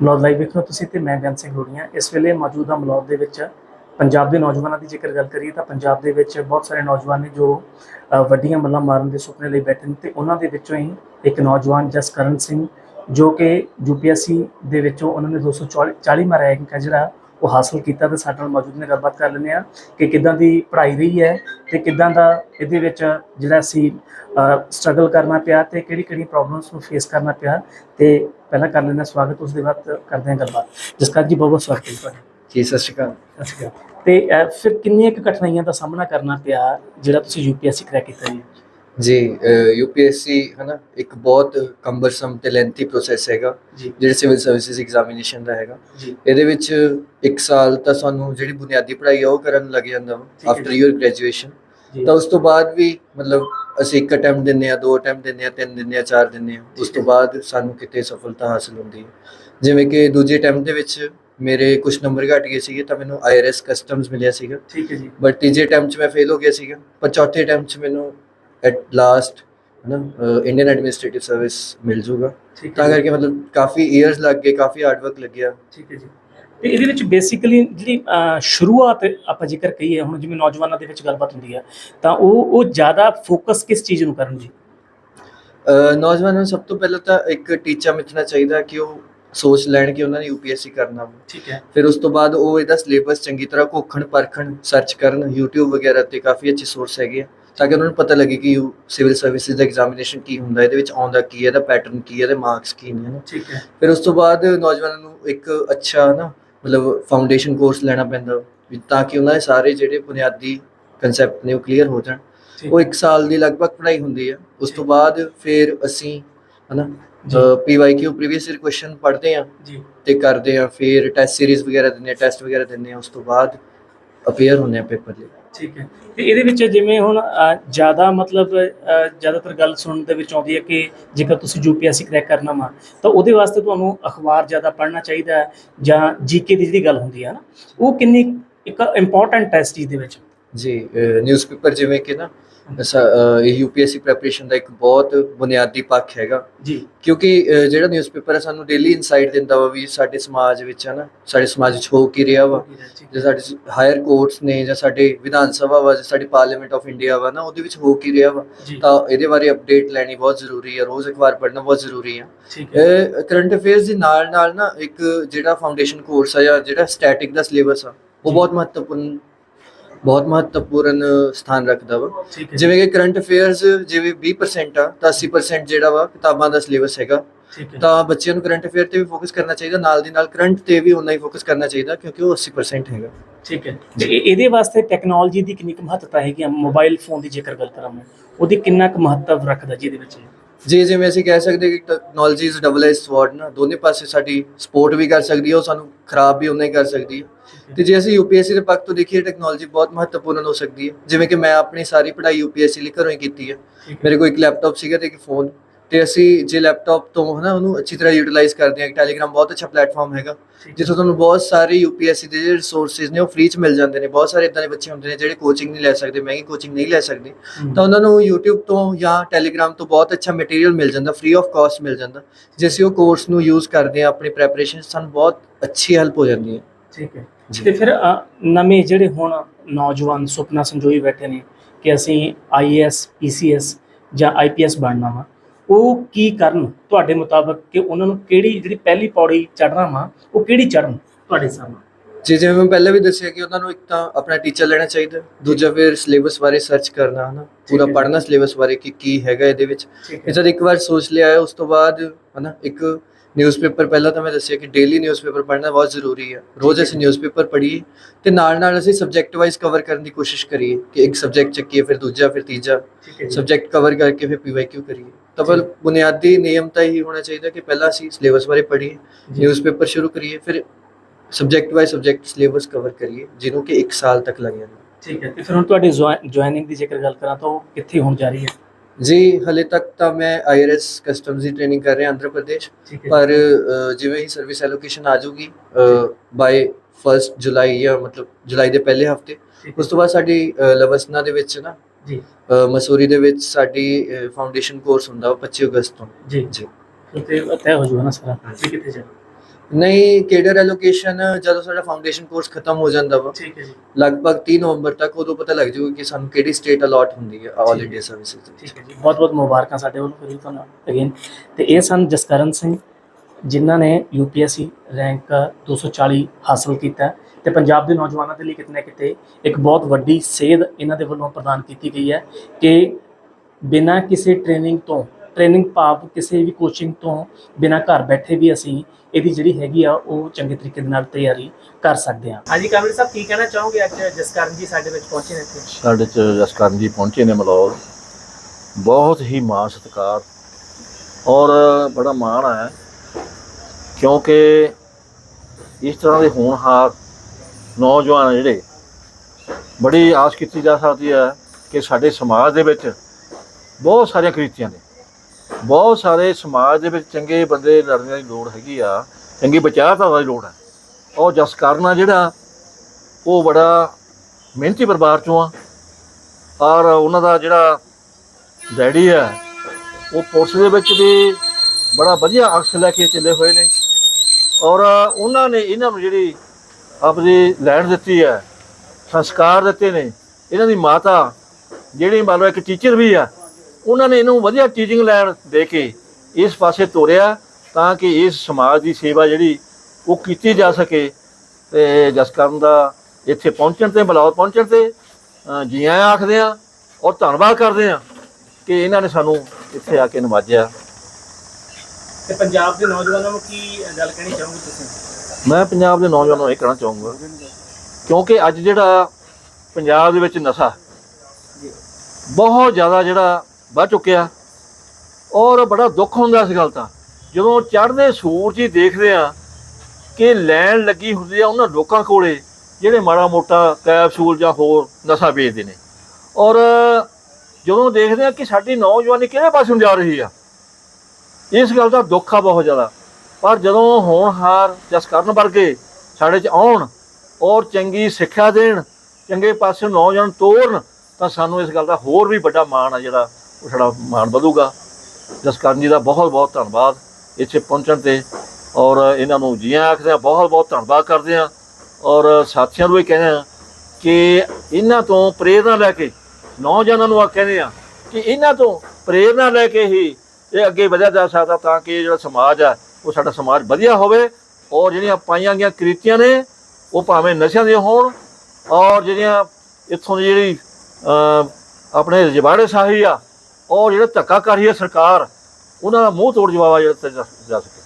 Malaud live ਵੇਖ ਵੇਖੋ ਤੁਸੀਂ ਤੇ ਮੈਂ ਬੇਅੰਤ ਸਿੰਘ ਰੋੜੀਆਂ ਇਸ ਵੇਲੇ ਮੌਜੂਦਾ ਮਲੌਦ ਦੇ ਵਿੱਚ। ਪੰਜਾਬ ਦੇ ਨੌਜਵਾਨਾਂ ਦੀ ਜੇਕਰ ਗੱਲ ਕਰੀਏ ਤਾਂ ਪੰਜਾਬ ਦੇ ਵਿੱਚ ਬਹੁਤ ਸਾਰੇ ਨੌਜਵਾਨ ਨੇ ਜੋ ਵੱਡੀਆਂ ਮੱਲਾਂ ਮਾਰਨ ਦੇ ਸੁਪਨੇ ਲਈ ਬੈਠੇ ਨੇ ਤੇ ਉਹਨਾਂ ਦੇ ਵਿੱਚੋਂ ਹੀ ਇੱਕ ਨੌਜਵਾਨ ਜਸਕਰਨ ਸਿੰਘ ਜੋ ਕਿ ਯੂਪੀਐਸਸੀ ਦੇ ਵਿੱਚੋਂ ਉਹਨਾਂ ਨੇ 240 ਮਾ ਰੈਂਕ ਹੈ ਜਿਹੜਾ ਉਹ ਹਾਸਲ ਕੀਤਾ ਤੇ ਸਾਡੇ ਨਾਲ ਮੌਜੂਦ ਨੇ ਗੱਲਬਾਤ ਕਰ ਲੈਂਦੇ ਆ ਕਿ ਕਿੱਦਾਂ ਦੀ ਪੜ੍ਹਾਈ ਰਹੀ ਹੈ ਤੇ ਕਿੱਦਾਂ ਦਾ ਇਹਦੇ ਵਿੱਚ ਜਿਹੜਾ ਸੀ ਸਟਰਗਲ ਕਰਨਾ ਪਿਆ ਤੇ ਕਿਹੜੀ ਕਿਹੜੀ ਪ੍ਰੋਬਲਮਸ ਨੂੰ ਫੇਸ ਕਰਨਾ ਪਿਆ ਤੇ ਪਹਿਲਾਂ ਕਰ ਲੈਂਦੇ ਸਵਾਗਤ ਉਸ ਦੇ ਬਾਅਦ ਕਰਦੇ ਹਾਂ ਗੱਲਬਾਤ। ਜਸਕਰ ਜੀ ਬਹੁਤ ਬਹੁਤ ਸਵਾਗਤ ਹੈ ਜੀ ਤੁਹਾਡਾ। ਜੀ ਸਤਿ ਸ਼੍ਰੀ ਅਕਾਲ। ਸਤਿ ਸ਼੍ਰੀ ਅਕਾਲ। ਤੇ ਫਿਰ ਕਿੰਨੀਆਂ ਕਠਿਨਾਈਆਂ ਦਾ ਸਾਹਮਣਾ ਕਰਨਾ ਪਿਆ ਜਿਹੜਾ ਤੁਸੀਂ ਯੂਪੀਐਸਸੀ ਕਰੈਕ ਕੀਤਾ ਜੀ? ਜੀ ਯੂਪੀਐਸਸੀ ਹੈ ਨਾ ਇੱਕ ਬਹੁਤ ਕੰਬਰਸਮ ਤੇ ਲੈਂਥੀ ਪ੍ਰੋਸੈਸ ਹੈਗਾ ਜਿਹੜੇ ਸਿਵਲ ਸਰਵਿਸਿਜ਼ ਐਗਜ਼ਾਮੀਨੇਸ਼ਨ ਦਾ ਹੈਗਾ। ਇਹਦੇ ਵਿੱਚ ਇੱਕ ਸਾਲ ਤਾਂ ਸਾਨੂੰ ਜਿਹੜੀ ਬੁਨਿਆਦੀ ਪੜ੍ਹਾਈ ਆ ਉਹ ਕਰਨ ਲੱਗ ਜਾਂਦਾ ਹੈ ਆਫਟਰ। ਯੂਰ ਗ੍ਰੈਜੂਏਸ਼ਨ ਤਾਂ ਉਸ ਤੋਂ ਬਾਅਦ ਵੀ ਮਤਲਬ ਅਸੀਂ ਇੱਕ ਅਟੈਂਪਟ ਦਿੰਨੇ ਆ ਦੋ ਅਟੈਂਪਟ ਦਿੰਨੇ ਆ ਤਿੰਨ ਦਿੰਨੇ ਆ ਚਾਰ ਦਿੰਨੇ ਆ ਉਸ ਤੋਂ। ਬਾਅਦ ਸਾਨੂੰ ਕਿਤੇ ਸਫਲਤਾ ਹਾਸਲ ਹੁੰਦੀ ਹੈ। ਜਿਵੇਂ ਕਿ ਦੂਜੇ ਅਟੈਂਪਟ ਦੇ ਵਿੱਚ ਮੇਰੇ ਕੁਝ ਨੰਬਰ ਘਟ ਗਏ ਸੀਗੇ ਤਾਂ ਮੈਨੂੰ ਆਈਆਰਐਸ ਕਸਟਮਸ ਮਿਲਿਆ ਸੀਗਾ। ਠੀਕ ਹੈ ਜੀ। ਬਟ ਤੀਜੇ ਅਟੈਂਪਟ 'ਚ ਮੈਂ ਫੇਲ ਹੋ ਗਿਆ ਸੀਗਾ ਪਰ ਚੌਥੇ ਅਟੈਂਪਟ 'ਚ ਮੈਨੂੰ ਐਟ ਲਾਸਟ ਹੈ ਨਾ ਇੰਡੀਅਨ ਐਡਮਿਨਿਸਟ੍ਰੇਟਿਵ ਸਰਵਿਸ ਮਿਲ ਜੂਗਾ। ਠੀਕ ਤਾਂ ਹੈ ਕਰਕੇ ਮਤਲਬ ਕਾਫੀ ਇਅਰਸ ਲੱਗ ਗਏ ਕਾਫੀ ਹਾਰਡ ਵਰਕ ਲੱਗਿਆ। ਠੀਕ ਹੈ ਜੀ। ਤੇ ਇਹਦੇ ਵਿੱਚ ਬੇਸਿਕਲੀ ਜਿਹੜੀ ਸ਼ੁਰੂਆਤ ਆਪਾਂ ਜੇਕਰ ਕਹੀਏ ਹੁਣ ਜਿਵੇਂ ਨੌਜਵਾਨਾਂ ਦੇ ਵਿੱਚ ਗੱਲਬਾਤ ਹੁੰਦੀ ਹੈ ਤਾਂ ਉਹ ਉਹ ਜ਼ਿਆਦਾ ਫੋਕਸ ਕਿਸ ਚੀਜ਼ ਨੂੰ ਕਰਨ ਜੀ? ਨੌਜਵਾਨਾਂ ਨੂੰ ਸਭ ਤੋਂ ਪਹਿਲਾਂ ਤਾਂ ਇੱਕ ਟੀਚਾ ਮਿੱਥਣਾ ਚਾਹੀਦਾ ਕਿ ਉਹ ਸੋਚ ਲੈਣ ਕਿ ਉਹਨਾਂ ਨੇ ਯੂਪੀਐਸਸੀ ਕਰਨਾ ਵਾ। ਠੀਕ ਹੈ। ਫਿਰ ਉਸ ਤੋਂ ਬਾਅਦ ਉਹ ਇਹਦਾ ਸਿਲੇਬਸ ਚੰਗੀ ਤਰ੍ਹਾਂ ਘੋਖਣ ਪਰਖਣ ਸਰਚ ਕਰਨ YouTube ਵਗੈਰਾ ਤੇ ਕਾਫੀ ਅੱਛੇ ਸੋਰਸ ਹੈਗੇ ਆ। ਤਾਂ ਕਿ ਉਹਨਾਂ ਨੂੰ ਪਤਾ ਲੱਗੇ ਕਿ ਸਿਵਲ ਸਰਵਿਸਿਜ਼ ਦਾ ਐਗਜ਼ਾਮੀਨੇਸ਼ਨ ਕੀ ਹੁੰਦਾ ਇਹਦੇ ਵਿੱਚ ਆਉਂਦਾ ਕੀ ਹੈ ਇਹਦਾ ਪੈਟਰਨ ਕੀ ਹੈ ਇਹਦੇ ਮਾਰਕਸ ਕੀ ਨੇ ਹਨਾ ਠੀਕ ਹੈ। ਫਿਰ ਉਸ ਤੋਂ ਬਾਅਦ ਨੌਜਵਾਨਾਂ ਨੂੰ ਇੱਕ ਅੱਛਾ ਨਾ ਮਤਲਬ ਫਾਊਂਡੇਸ਼ਨ ਕੋਰਸ ਲੈਣਾ ਪੈਂਦਾ ਵੀ ਤਾਂ ਕਿ ਉਹਨਾਂ ਦੇ ਸਾਰੇ ਜਿਹੜੇ ਬੁਨਿਆਦੀ ਕਨਸੈਪਟ ਨੇ ਉਹ ਕਲੀਅਰ ਹੋ ਜਾਣ। ਉਹ ਇੱਕ ਸਾਲ ਦੀ ਲਗਭਗ ਪੜ੍ਹਾਈ ਹੁੰਦੀ ਹੈ। ਉਸ ਤੋਂ ਬਾਅਦ ਫਿਰ ਅਸੀਂ ਹਨਾ ਪੀਵਾਈਕਿਊ ਪ੍ਰੀਵੀਅਸ ਈਅਰ ਕੁਐਸਚਨ ਪੜ੍ਹਦੇ ਆ ਜੀ। ਤੇ ਕਰਦੇ ਆ ਫਿਰ ਟੈਸਟ ਸੀਰੀਜ਼ ਵਗੈਰਾ ਦਿੰਦੇ ਆ ਟੈਸਟ ਵਗੈਰਾ ਦਿੰਦੇ ਆ ਉਸ ਤੋਂ ਬਾਅਦ ਅਪੀਅਰ ਹੁੰਦੇ ਆ ਪੇਪਰ ਲਈ ਠੀਕ ਹੈ। ਤੇ ਇਹਦੇ ਵਿੱਚ ਜਿਵੇਂ ਹੁਣ ਜ਼ਿਆਦਾ ਮਤਲਬ ਜ਼ਿਆਦਾਤਰ ਗੱਲ ਸੁਣਨ ਦੇ ਵਿੱਚ ਆਉਂਦੀ ਹੈ ਕਿ ਜੇਕਰ ਤੁਸੀਂ ਯੂਪੀਐਸਸੀ ਕਰੈਕ ਕਰਨਾ ਵਾ, ਤਾਂ ਉਹਦੇ ਵਾਸਤੇ ਤੁਹਾਨੂੰ ਅਖਬਾਰ ਜ਼ਿਆਦਾ ਪੜ੍ਹਨਾ ਚਾਹੀਦਾ ਹੈ ਜਾਂ ਜੀਕੇ ਦੀ ਜਿਹੜੀ ਗੱਲ ਹੁੰਦੀ ਹੈ ਨਾ, ਉਹ ਕਿੰਨੀ ਇੱਕ ਇੰਪੋਰਟੈਂਟ ਹੈ ਇਸ ਚੀਜ਼ ਦੇ ਵਿੱਚ? ਜੀ ਨਿਊਜ਼ਪੇਪਰ ਜਿਵੇਂ ਕਿ ਨਾ ਇਹ ਯੂਪੀਐਸਸੀ ਪ੍ਰੈਪਰੇਸ਼ਨ ਦਾ ਇੱਕ ਬਹੁਤ ਬੁਨਿਆਦੀ ਪੱਖ ਹੈਗਾ। ਜੀ। ਕਿਉਂਕਿ ਜਿਹੜਾ ਨਿਊਜ਼ਪੇਪਰ ਹੈ ਸਾਨੂੰ ਡੇਲੀ ਇਨਸਾਈਟ ਦਿੰਦਾ ਵਾ ਵੀ ਸਾਡੇ ਸਮਾਜ ਵਿੱਚ ਹੈ ਨਾ ਸਾਡੇ ਸਮਾਜ ਵਿੱਚ ਹੋ ਕੀ ਰਿਹਾ ਵਾ। ਜੇ। ਸਾਡੇ ਹਾਇਰ ਕੋਰਟਸ ਨੇ ਜਾਂ ਸਾਡੇ ਵਿਧਾਨ ਸਭਾ ਵਾ ਜਾਂ ਸਾਡੀ ਪਾਰਲੀਮੈਂਟ ਆਫ ਇੰਡੀਆ ਵਾ ਨਾ ਉਹਦੇ ਵਿੱਚ ਹੋ ਕੀ ਰਿਹਾ ਵਾ ਤਾਂ ਇਹਦੇ ਬਾਰੇ ਅਪਡੇਟ ਲੈਣੀ ਬਹੁਤ ਜ਼ਰੂਰੀ ਹੈ ਰੋਜ਼ ਅਖਬਾਰ ਪੜ੍ਹਨਾ ਬਹੁਤ ਜ਼ਰੂਰੀ ਹੈ। ਇਹ ਕਰੰਟ ਅਫੇਅਰਸ ਦੇ ਨਾਲ ਨਾਲ ਨਾ ਇੱਕ ਜਿਹੜਾ ਫਾਊਂਡੇਸ਼ਨ ਕੋਰਸ ਆ ਜਾਂ ਜਿਹੜਾ ਸਟੈਟਿਕ ਦਾ ਸਿਲੇਬਸ ਆ ਉਹ। ਬਹੁਤ ਮਹੱਤਵਪੂਰਨ ਬਹੁਤ ਮਹੱਤਵਪੂਰਨ ਸਥਾਨ ਰੱਖਦਾ ਵਾ। ਠੀਕ ਹੈ ਜਿਵੇਂ ਕਿ ਕਰੰਟ ਅਫੇਅਰਸ ਜਿਵੇਂ 20% ਆ ਤਾਂ 80% ਜਿਹੜਾ ਵਾ ਕਿਤਾਬਾਂ ਦਾ ਸਿਲੇਬਸ ਹੈਗਾ। ਠੀਕ ਹੈ। ਤਾਂ ਬੱਚਿਆਂ ਨੂੰ ਕਰੰਟ ਅਫੇਅਰ ਤੇ ਵੀ ਫੋਕਸ ਕਰਨਾ ਚਾਹੀਦਾ ਨਾਲ ਦੀ ਨਾਲ ਕਰੰਟ ਤੇ ਵੀ ਉਨਾ ਹੀ ਫੋਕਸ ਕਰਨਾ ਚਾਹੀਦਾ ਕਿਉਂਕਿ ਉਹ 80% ਹੈਗਾ। ਠੀਕ ਹੈ। ਤੇ ਇਹ- ਇਹਦੇ ਵਾਸਤੇ ਟੈਕਨੋਲੋਜੀ ਦੀ ਕਿੰਨੀ ਕੁ ਮਹੱਤਤਾ ਹੈਗੀ ਆ? ਮੋਬਾਈਲ ਫੋਨ ਦੀ ਜੇਕਰ ਗੱਲ ਕਰਾਂ ਮੈਂ ਉਹਦੀ ਕਿੰਨਾ ਕੁ ਮਹੱਤਵ ਰੱਖਦਾ ਜੀ ਇਹਦੇ ਵਿੱਚ? ਜੀ ਜਿਵੇਂ ਅਸੀਂ ਕਹਿ ਸਕਦੇ ਕਿ technology is double edge sword ਨਾ ਦੋਨੇ ਪਾਸੇ ਸਾਡੀ ਸਪੋਰਟ ਵੀ ਕਰ ਸਕਦੀ ਹੈ ਉਹ ਸਾਨੂੰ ਖਰਾਬ ਵੀ ਹੀ ਕਰ ਸਕਦੀ ਹੈ। ਤੇ ਜੇ ਅਸੀਂ ਯੂਪੀਐਸਸੀ ਦੇ ਪੱਖ ਤੋਂ ਦੇਖੀਏ ਟੈਕਨੋਲੋਜੀ ਬਹੁਤ ਮਹੱਤਵਪੂਰਨ ਹੋ ਸਕਦੀ ਹੈ। ਜਿਵੇਂ ਕਿ ਮੈਂ ਆਪਣੀ ਸਾਰੀ ਪੜ੍ਹਾਈ ਯੂਪੀਐਸਸੀ ਲਈ ਘਰੋਂ ਹੀ ਕੀਤੀ ਹੈ। ਮੇਰੇ ਕੋਲ ਇੱਕ ਲੈਪਟਾਪ ਸੀਗਾ ਤੇ ਇੱਕ ਫੋਨ ਤੇ ਅਸੀਂ ਜੇ ਲੈਪਟਾਪ ਤੋਂ ਹਨਾ ਉਹਨੂੰ ਅੱਛੀ ਤਰ੍ਹਾਂ ਯੂਟਿਲਾਈਜ਼ ਕਰਦੇ ਹਾਂ ਟੈਲੀਗ੍ਰਾਮ ਬਹੁਤ ਅੱਛਾ ਪਲੇਟਫਾਰਮ ਹੈਗਾ ਜਿੱਥੋਂ ਤੁਹਾਨੂੰ ਬਹੁਤ ਸਾਰੇ ਯੂਪੀਐਸਸੀ ਦੇ ਜਿਹੜੇ ਰਿਸੋਰਸਿਸ ਨੇ ਉਹ ਫ੍ਰੀ ਚ ਮਿਲ ਜਾਂਦੇ ਨੇ ਬਹੁਤ ਸਾਰੇ ਇਦਾਂ ਦੇ ਬੱਚੇ ਹੁੰਦੇ ਨੇ ਜਿਹੜੇ ਕੋਚਿੰਗ ਨਹੀਂ ਲੈ ਸਕਦੇ ਮਹਿੰਗੀ ਕੋਚਿੰਗ ਨਹੀਂ ਲੈ ਸਕਦੇ ਤਾਂ ਉਹਨਾਂ ਨੂੰ YouTube ਤੋਂ ਜਾਂ Telegram ਤੋਂ ਬਹੁਤ ਅੱਛਾ ਮਟੀਰੀਅਲ ਮਿਲ ਜਾਂਦਾ ਫ੍ਰੀ ਆਫ ਕਾਸਟ ਮਿਲ ਜਾਂਦਾ ਜੇ ਅਸੀਂ ਉਹ ਕੋਰਸ ਨੂੰ ਯੂਜ਼ ਕਰਦੇ ਹਾਂ ਆਪਣੀ ਪ੍ਰੈਪਰੇਸ਼ਨ ਸਾਨੂੰ ਬਹੁਤ ਅੱਛੀ ਹੈਲਪ ਹੋ ਜਾਂਦੀ ਹੈ। ਠੀਕ ਹੈ। ਤੇ ਫਿਰ ਨਵੇਂ ਜਿਹੜੇ ਹੁਣ ਨੌਜਵਾਨ ਸੁਪਨਾ ਸੰਜੋਈ ਬੈਠੇ ਨੇ ਕਿ ਅਸੀਂ ਆਈਏਐਸ ਪੀਸੀਐਸ ਜਾਂ ਆਈਪੀਐਸ ਬਣਨਾ ਵਾ ਉਹ ਕੀ ਕਰਨ ਤੁਹਾਡੇ ਮੁਤਾਬਕ ਕਿ ਉਹਨਾਂ ਨੂੰ ਕਿਹੜੀ ਜਿਹੜੀ ਪਹਿਲੀ ਪੌੜੀ ਚੜ੍ਹਨਾ ਵਾ ਉਹ ਕਿਹੜੀ ਚੜ੍ਹਨ ਤੁਹਾਡੇ ਸਾਹਮਣੇ? ਜੀ ਜਿਵੇਂ ਮੈਂ ਪਹਿਲਾਂ ਵੀ ਦੱਸਿਆ ਕਿ ਉਹਨਾਂ ਨੂੰ ਇੱਕ ਤਾਂ ਆਪਣਾ ਟੀਚਰ ਲੈਣਾ ਚਾਹੀਦਾ ਦੂਜਾ ਫਿਰ ਸਿਲੇਬਸ ਬਾਰੇ ਸਰਚ ਕਰਨਾ ਹਨਾ? ਪੂਰਾ। ਪੜ੍ਹਨਾ ਸਿਲੇਬਸ ਬਾਰੇ ਕਿ ਕੀ ਹੈਗਾ ਇਹਦੇ ਵਿੱਚ। ਇਹ ਜਦ ਇੱਕ ਵਾਰ ਸੋਚ ਲਿਆ ਉਸ ਤੋਂ ਬਾਅਦ ਹਨਾ? ਇੱਕ ਨਿਊਜ਼ਪੇਪਰ ਪਹਿਲਾਂ ਤਾਂ ਮੈਂ ਦੱਸਿਆ ਕਿ ਡੇਲੀ ਨਿਊਜ਼ਪੇਪਰ ਪੜ੍ਹਨਾ ਬਹੁਤ ਜ਼ਰੂਰੀ ਹੈ ਰੋਜ਼। ਅਸੀਂ ਨਿਊਜ਼ਪੇਪਰ ਪੜ੍ਹੀਏ ਤੇ ਨਾਲ ਨਾਲ ਅਸੀਂ ਸਬਜੈਕਟ ਵਾਈਜ਼ ਕਵਰ ਕਰਨ ਦੀ ਕੋਸ਼ਿਸ਼ ਕਰੀਏ ਕਿ ਇੱਕ ਸਬਜੈਕਟ ਚੱਕੀਏ ਫਿਰ ਦੂਜਾ ਫਿਰ ਤੀਜਾ। ਸਬਜੈਕਟ ਕਵਰ ਕਰਕੇ ਫਿਰ ਪੀਵਾਈਕਿਊ ਕਰੀਏ ਤਾਂ। ਬਲ ਬੁਨਿਆਦੀ ਨਿਯਮ ਤਾਂ ਇਹੀ ਹੋਣਾ ਚਾਹੀਦਾ ਕਿ ਪਹਿਲਾਂ ਅਸੀਂ ਸਿਲੇਬਸ ਬਾਰੇ ਪੜ੍ਹੀਏ। ਨਿਊਜ਼ਪੇਪਰ ਸ਼ੁਰੂ ਕਰੀਏ ਫਿਰ subject wise subject syllabus cover ਕਰੀਏ ਜਿਹਨੂੰ ਕਿ 1 ਸਾਲ ਤੱਕ ਲੱਗ ਜਾਂਦਾ ਠੀਕ ਹੈ ਤੇ ਫਿਰ ਹੁਣ ਤੁਹਾਡੀ ਜੁਆਇਨਿੰਗ ਦੀ ਜੇਕਰ ਗੱਲ ਕਰਾਂ ਤਾਂ ਉਹ ਕਿੱਥੇ ਹੋਣ ਜਾ ਰਹੀ ਹੈ ਜੀ ਹਲੇ ਤੱਕ ਤਾਂ ਮੈਂ ਆਈਆਰਐਸ ਕਸਟਮਸ ਦੀ ਟ੍ਰੇਨਿੰਗ ਕਰ ਰਿਹਾ ਆਂਧਰਾ ਪ੍ਰਦੇਸ਼। ਪਰ ਅ, ਜਿਵੇਂ ਹੀ ਸਰਵਿਸ ਐਲੋਕੇਸ਼ਨ ਆ ਜਾਊਗੀ ਬਾਈ 1 ਜੁਲਾਈ ਜਾਂ ਮਤਲਬ ਜੁਲਾਈ ਦੇ ਪਹਿਲੇ ਹਫ਼ਤੇ ਉਸ ਤੋਂ ਬਾਅਦ ਸਾਡੀ ਅ, ਲਵਸਨਾ ਦੇ ਵਿੱਚ ਨਾ ਜੀ। ਅ, ਮਸੂਰੀ ਦੇ ਵਿੱਚ ਸਾਡੀ ਫਾਊਂਡੇਸ਼ਨ ਕੋਰਸ ਹੁੰਦਾ ਉਹ 25 ਅਗਸਤ ਤੋਂ। ਜੀ। ਜੀ। ਤੇ ਤੈਅ ਹੋ ਜੂਗਾ ਨਾ ਸਾਰਾ। ਕਿ ਕਿੱਥੇ ਜਾ ਨਹੀਂ ਕੇਡਰ ਐਲੋਕੇਸ਼ਨ ਜਦੋਂ ਸਾਡਾ ਫਾਊਂਡੇਸ਼ਨ ਕੋਰਸ ਖਤਮ ਹੋ ਜਾਂਦਾ ਵਾ ਠੀਕ ਹੈ ਜੀ। ਲਗਭਗ 3 ਨਵੰਬਰ ਤੱਕ ਉਦੋਂ ਪਤਾ ਲੱਗ ਜਾਊਗਾ ਕਿ ਸਾਨੂੰ ਕਿਹੜੀ ਸਟੇਟ ਅਲਾਟ ਹੁੰਦੀ ਹੈ ਆਲ ਇੰਡੀਆ ਸਰਵਿਸਿਜ਼ ਦੇ ਠੀਕ ਹੈ ਜੀ। ਬਹੁਤ ਬਹੁਤ ਮੁਬਾਰਕਾਂ ਸਾਡੇ ਵੱਲੋਂ ਫਿਰ ਤੁਹਾਨੂੰ ਅਗੇਨ ਤੇ ਇਹ ਸਨ ਜਸਕਰਨ ਸਿੰਘ ਜਿਨ੍ਹਾਂ ਨੇ UPSC ਰੈਂਕ 240 ਹਾਸਲ ਕੀਤਾ। ਤੇ ਪੰਜਾਬ ਦੇ ਨੌਜਵਾਨਾਂ ਦੇ ਲਈ ਕਿਤੇ ਨਾ ਕਿਤੇ ਇੱਕ ਬਹੁਤ ਵੱਡੀ ਸੇਧ ਇਹਨਾਂ ਦੇ ਵੱਲੋਂ ਪ੍ਰਦਾਨ ਕੀਤੀ ਗਈ ਹੈ ਕਿ ਬਿਨਾਂ ਕਿਸੇ ਟ੍ਰੇਨਿੰਗ ਤੋਂ ਟ੍ਰੇਨਿੰਗ ਭਾਵ ਕਿਸੇ ਵੀ ਕੋਚਿੰਗ ਤੋਂ ਬਿਨਾਂ ਘਰ ਬੈਠੇ ਵੀ ਅਸੀਂ ਇਹਦੀ ਜਿਹੜੀ ਹੈਗੀ ਆ ਉਹ ਚੰਗੇ ਤਰੀਕੇ ਦੇ ਨਾਲ ਤਿਆਰੀ ਕਰ ਸਕਦੇ ਹਾਂ। ਹਾਂਜੀ ਕਾਮਲ ਸਾਹਿਬ ਕੀ ਕਹਿਣਾ ਚਾਹੋਗੇ ਅੱਜ ਜਸਕਰਨ ਜੀ ਸਾਡੇ ਵਿੱਚ ਪਹੁੰਚੇ ਨੇ ਇੱਥੇ? ਸਾਡੇ ਚ ਜਸਕਰਨ ਜੀ ਪਹੁੰਚੇ ਨੇ ਮਲੌਦ ਬਹੁਤ ਹੀ ਮਾਣ ਸਤਿਕਾਰ ਔਰ ਬੜਾ ਮਾਣ ਹੈ ਕਿਉਂਕਿ ਇਸ ਤਰ੍ਹਾਂ ਦੇ ਹੋਣਹਾਰ ਨੌਜਵਾਨ ਜਿਹੜੇ ਬੜੀ ਆਸ ਕੀਤੀ ਜਾ ਸਕਦੀ ਹੈ ਕਿ ਸਾਡੇ ਸਮਾਜ ਦੇ ਵਿੱਚ ਬਹੁਤ ਸਾਰੀਆਂ ਕ੍ਰਿਤੀਆਂ ਨੇ। ਬਹੁਤ ਸਾਰੇ ਸਮਾਜ ਦੇ ਵਿੱਚ ਚੰਗੇ ਬੰਦੇ ਲੜਨ ਦੀ ਲੋੜ ਹੈਗੀ ਆ। ਚੰਗੀ ਵਿਚਾਰਧਾਰਾ ਦੀ ਲੋੜ ਹੈ। ਔਰ ਜਸਕਰਨ ਆ ਜਿਹੜਾ, ਉਹ ਬੜਾ ਮਿਹਨਤੀ ਪਰਿਵਾਰ ਚੋਂ ਆ। ਔਰ ਉਹਨਾਂ ਦਾ ਜਿਹੜਾ ਡੈਡੀ ਹੈ ਉਹ ਪੁਲਿਸ ਦੇ ਵਿੱਚ ਵੀ ਬੜਾ ਵਧੀਆ ਅਕਸ ਲੈ ਕੇ ਚੱਲੇ ਹੋਏ ਨੇ। ਔਰ ਉਹਨਾਂ ਨੇ ਇਹਨਾਂ ਨੂੰ ਜਿਹੜੀ ਆਪਣੀ ਲੈਣ ਦਿੱਤੀ ਹੈ, ਸੰਸਕਾਰ ਦਿੱਤੇ ਨੇ। ਇਹਨਾਂ ਦੀ ਮਾਤਾ, ਜਿਹੜੀ ਮੰਨ ਲਓ ਇੱਕ ਟੀਚਰ ਵੀ ਆ ਉਹਨਾਂ ਨੇ ਇਹਨੂੰ ਵਧੀਆ ਟੀਚਿੰਗ ਲੈਣ ਦੇ ਕੇ ਇਸ ਪਾਸੇ ਤੋਰਿਆ ਤਾਂ ਕਿ ਇਸ ਸਮਾਜ ਦੀ ਸੇਵਾ ਜਿਹੜੀ ਉਹ ਕੀਤੀ ਜਾ ਸਕੇ ਤੇ ਜਸਕਰਨ ਦਾ ਇੱਥੇ ਪਹੁੰਚਣ ਤੇ ਬਲੌਰ ਪਹੁੰਚਣ ਤੇ ਜੀ ਆਇਆਂ ਆਖਦੇ ਆ ਔਰ ਧੰਨਵਾਦ ਕਰਦੇ ਆ ਕਿ ਇਹਨਾਂ ਨੇ ਸਾਨੂੰ ਇੱਥੇ ਆ ਕੇ ਨਵਾਜਿਆ। ਤੇ ਪੰਜਾਬ ਦੇ ਨੌਜਵਾਨਾਂ ਨੂੰ ਕੀ ਗੱਲ ਕਹਿਣੀ ਚਾਹੋਗੇ ਤੁਸੀਂ? ਮੈਂ ਪੰਜਾਬ ਦੇ ਨੌਜਵਾਨਾਂ ਨੂੰ ਇਹ ਕਹਿਣਾ ਚਾਹੂੰਗਾ ਕਿਉਂਕਿ ਅੱਜ ਜਿਹੜਾ ਪੰਜਾਬ ਦੇ ਵਿੱਚ ਨਸ਼ਾ ਬਹੁਤ ਜ਼ਿਆਦਾ ਜਿਹੜਾ ਵੱਧ ਚੁੱਕਿਆ। ਔਰ ਬੜਾ ਦੁੱਖ ਹੁੰਦਾ ਇਸ ਗੱਲ ਦਾ ਜਦੋਂ ਚੜ੍ਹਦੇ ਸੂਰਜ ਹੀ ਦੇਖਦੇ ਆ ਕਿ ਲੈਣ ਲੱਗੀ ਹੁੰਦੀ ਆ ਉਹਨਾਂ ਲੋਕਾਂ ਕੋਲੇ, ਜਿਹੜੇ ਮਾੜਾ ਮੋਟਾ ਕੈਪਸੂਲ ਜਾਂ ਹੋਰ ਨਸ਼ਾ ਵੇਚਦੇ ਨੇ। ਔਰ ਜਦੋਂ ਦੇਖਦੇ ਆ ਕਿ ਸਾਡੀ ਨੌਜਵਾਨੀ ਕਿਹੜੇ ਪਾਸੇ ਨੂੰ ਜਾ ਰਹੀ ਆ, ਇਸ ਗੱਲ ਦਾ ਦੁੱਖ ਆ ਬਹੁਤ ਜ਼ਿਆਦਾ। ਪਰ ਜਦੋਂ ਹੋਣਹਾਰ ਜਸ ਕਰਨ ਵਰਗੇ ਸਾਡੇ 'ਚ ਆਉਣ ਔਰ ਚੰਗੀ ਸਿੱਖਿਆ ਦੇਣ, ਚੰਗੇ ਪਾਸੇ ਨੌਜਵਾਨ ਤੋਰਨ, ਤਾਂ ਸਾਨੂੰ ਇਸ ਗੱਲ ਦਾ ਹੋਰ ਵੀ ਵੱਡਾ ਮਾਣ ਆ ਜਿਹੜਾ ਉਹ ਸਾਡਾ ਮਾਣ ਵਧੂਗਾ। ਜਸਕਰਨ ਜੀ ਦਾ ਬਹੁਤ ਬਹੁਤ ਧੰਨਵਾਦ ਇੱਥੇ ਪਹੁੰਚਣ ਤੇ। ਔਰ ਇਹਨਾਂ ਨੂੰ ਜੀ ਆਖਦੇ ਆ ਬਹੁਤ ਬਹੁਤ ਧੰਨਵਾਦ ਕਰਦੇ ਆ ਔਰ ਸਾਥੀਆਂ ਨੂੰ ਵੀ ਕਹਿੰਦੇ ਆ ਕਿ ਇਹਨਾਂ ਤੋਂ ਪ੍ਰੇਰਣਾ ਲੈ ਕੇ ਨੌਜਵਾਨਾਂ ਨੂੰ ਆ ਕਹਿੰਦੇ ਆ ਕਿ ਇਹਨਾਂ ਤੋਂ ਪ੍ਰੇਰਣਾ ਲੈ ਕੇ ਹੀ ਇਹ ਅੱਗੇ ਵਧਿਆ ਜਾ ਸਕਦਾ ਤਾਂ ਕਿ ਜਿਹੜਾ ਸਮਾਜ ਆ, ਉਹ ਸਾਡਾ ਸਮਾਜ ਵਧੀਆ ਹੋਵੇ। ਔਰ ਜਿਹੜੀਆਂ ਪਾਈਆਂ ਗਈਆਂ ਕ੍ਰਿਤੀਆਂ ਨੇ, ਉਹ ਭਾਵੇਂ ਨਸ਼ਿਆਂ ਦੀਆਂ ਹੋਣ। ਔਰ ਜਿਹੜੀਆਂ ਇੱਥੋਂ ਦੀ ਜਿਹੜੀ ਆਪਣੇ ਰਜਵਾੜੇ ਸਾਹੀ ਆ ਔਰ ਜਿਹੜਾ ਧੱਕਾ ਕਰ ਰਹੀ ਹੈ ਸਰਕਾਰ, ਉਹਨਾਂ ਦਾ ਮੂੰਹ ਤੋੜ ਜਵਾਬ ਆ ਜਿਹੜਾ ਦਿੱਤਾ ਜਾ ਜਾ ਸਕੇ।